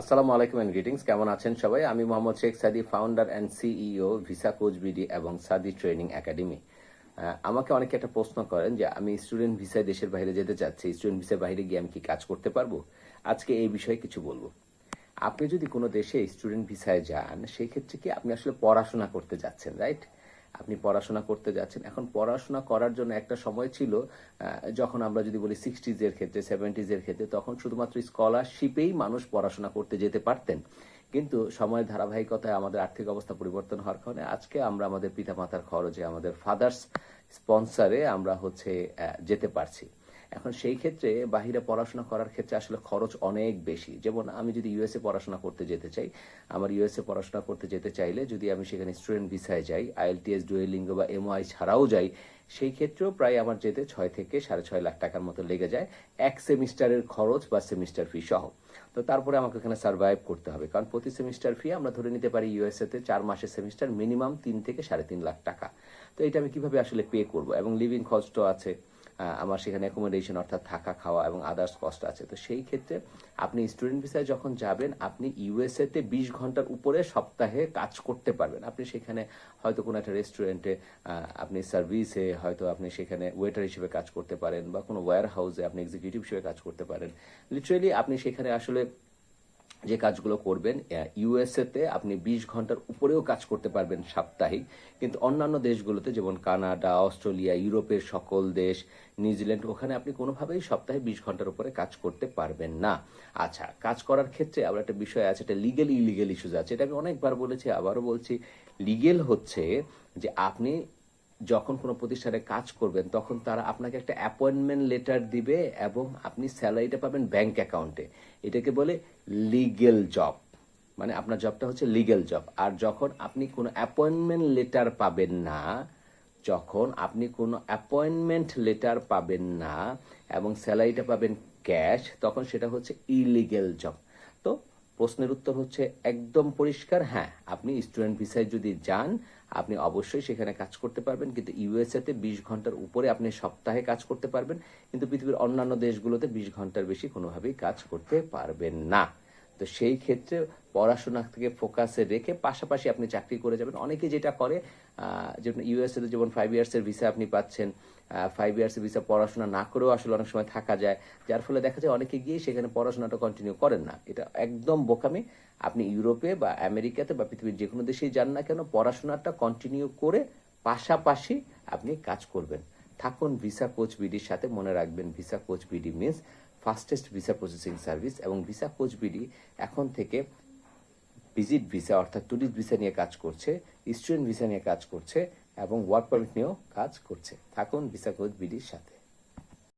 আসসালামু আলাইকুম and greetings কেমন আছেন সবাই? আমি Mohammad Sheikh Sadi founder and CEO visa coach BD এবং সাদি ট্রেনিং একাডেমি আমাকে অনেকে একটা প্রশ্ন করেন যে, আমি স্টুডেন্ট ভিসায় দেশের বাইরে যেতে চাচ্ছি স্টুডেন্ট ভিসার বাইরে গিয়ে আমি কি কাজ করতে পারব? আজকে এই বিষয়ে কিছু বলব। আপনি যদি কোনো দেশে স্টুডেন্ট ভিসায় যান সেই ক্ষেত্রে কি আপনি আসলে পড়াশোনা করতে যাচ্ছেন রাইট আপনি পড়াশোনা করতে যাচ্ছেন। এখন পড়াশোনা করার জন্য একটা সময় ছিল যখন আমরা যদি বলি সিক্সটিজ এর ক্ষেত্রে সেভেন্টিজ এর ক্ষেত্রে, তখন শুধুমাত্র স্কলারশিপেই মানুষ পড়াশোনা করতে যেতে পারতেন। কিন্তু সময়ের ধারাবাহিকতায় আমাদের আর্থিক অবস্থা পরিবর্তন হওয়ার কারণে আজকে আমরা আমাদের পিতামাতার খরচে, আমাদের ফাদার্স স্পন্সারে আমরা হচ্ছে যেতে পারছি। এখন সেই ক্ষেত্রে বাহিরে পড়াশোনা করার ক্ষেত্রে আসলে খরচ অনেক বেশি। যেমন আমি যদি ইউএসএ পড়াশোনা করতে যেতে চাই, আমার ইউএসএ পড়াশোনা করতে যেতে চাইলে যদি আমি সেখানে স্টুডেন্ট ভিসায় যাই আইএলটিএস ডুয়েলিঙ্গ বা এমওআই ছাড়াও যাই, সেই ক্ষেত্রেও প্রায় আমার যেতে ছয় থেকে সাড়ে ছয় লাখ টাকার মতো লেগে যায়, এক সেমিস্টারের খরচ বা সেমিস্টার ফি সহ। তো তারপরে আমাকে এখানে সার্ভাইভ করতে হবে, কারণ প্রতি সেমিস্টার ফি আমরা ধরে নিতে পারি ইউএসএ তে চার মাসের সেমিস্টার মিনিমাম তিন থেকে সাড়ে তিন লাখ টাকা। তো এটা আমি কীভাবে আসলে পে করব? এবং লিভিং কস্টও আছে। আমার সেখানে অ্যাকোমোডেশন অর্থাৎ থাকা, খাওয়া এবং আদার্স কস্ট আছে। তো সেই ক্ষেত্রে আপনি স্টুডেন্ট ভিসায় যখন যাবেন, আপনি ইউএসএ তে বিশ ঘণ্টার উপরে সপ্তাহে কাজ করতে পারবেন। আপনি সেখানে হয়তো কোনো একটা রেস্টুরেন্টে আপনি সার্ভিসে হয়তো আপনি সেখানে ওয়েটার হিসেবে কাজ করতে পারেন বা কোনো ওয়ার হাউসে আপনি এক্সিকিউটিভ হিসেবে কাজ করতে পারেন। লিটারেলি আপনি সেখানে আসলে যে কাজগুলো করবেন ইউএসএতে আপনি বিশ ঘণ্টার উপরেও কাজ করতে পারবেন সাপ্তাহিক। কিন্তু অন্যান্য দেশগুলোতে যেমন কানাডা, অস্ট্রেলিয়া, ইউরোপের সকল দেশ, নিউজিল্যান্ড, ওখানে আপনি কোনোভাবেই সপ্তাহে বিশ ঘণ্টার উপরে কাজ করতে পারবেন না। আচ্ছা কাজ করার ক্ষেত্রে আবার একটা বিষয় আছে এটা লিগেল ইলিগেল ইস্যুজ আছে। এটা আমি অনেকবার বলেছি, আবারও বলছি। লিগেল হচ্ছে যে আপনি যখন কোনো প্রতিষ্ঠানে কাজ করবেন, তখন তারা আপনাকে একটা অ্যাপয়েন্টমেন্ট লেটার দিবে এবং আপনি স্যালারিটা পাবেন ব্যাংক অ্যাকাউন্টে এটাকে বলে লিগেল জব মানে আপনার জবটা হচ্ছে লিগেল জব আর যখন আপনি কোনো অ্যাপয়েন্টমেন্ট লেটার পাবেন না, যখন আপনি কোনো অ্যাপয়েন্টমেন্ট লেটার পাবেন না এবং স্যালারিটা পাবেন ক্যাশ তখন সেটা হচ্ছে ইলিগেল জব প্রশ্নের উত্তর হচ্ছে একদম পরিষ্কার হ্যাঁ আপনি স্টুডেন্ট ভিসায় যদি যান, আপনি অবশ্যই সেখানে কাজ করতে পারবেন, কিন্তু ইউএসএ তে বিশ ঘণ্টার উপরে আপনি সপ্তাহে কাজ করতে পারবেন, কিন্তু পৃথিবীর অন্যান্য দেশগুলোতে বিশ ঘণ্টার বেশি কোনোভাবেই কাজ করতে পারবেন না। তো সেই ক্ষেত্রে পড়াশোনা থেকে ফোকাসে রেখে পাশাপাশি আপনি চাকরি করে যাবেন। অনেকে যেটা করে যেমন ইউএসএ যেমন ফাইভ ইয়ার্সের ভিসা আপনি পাচ্ছেন ফাইভ ইয়ার্সের ভিসা পড়াশোনা না করেও আসলে অনেক সময় থাকা যায়। যার ফলে দেখা যায় অনেকে গিয়ে সেখানে পড়াশোনাটা কন্টিনিউ করেন না। এটা একদম বোকামি। আপনি ইউরোপে বা আমেরিকাতে বা পৃথিবীর যে কোনো দেশেই যান না কেন, পড়াশোনাটা কন্টিনিউ করে পাশাপাশি আপনি কাজ করবেন। থাকুন ভিসা কোচ বিডির সাথে মনে রাখবেন। Visa coach BD means fastest visa processing service এবং ভিসা কোচ বিডি এখন থেকে ভিজিট ভিসা অর্থাৎ টুরিস্ট ভিসা নিয়ে কাজ করছে, স্টুডেন্ট ভিসা নিয়ে কাজ করছে এবং ওয়ার্ক পারমিট নিয়েও কাজ করছে। থাকুন ভিসা কোচ বিডির সাথে।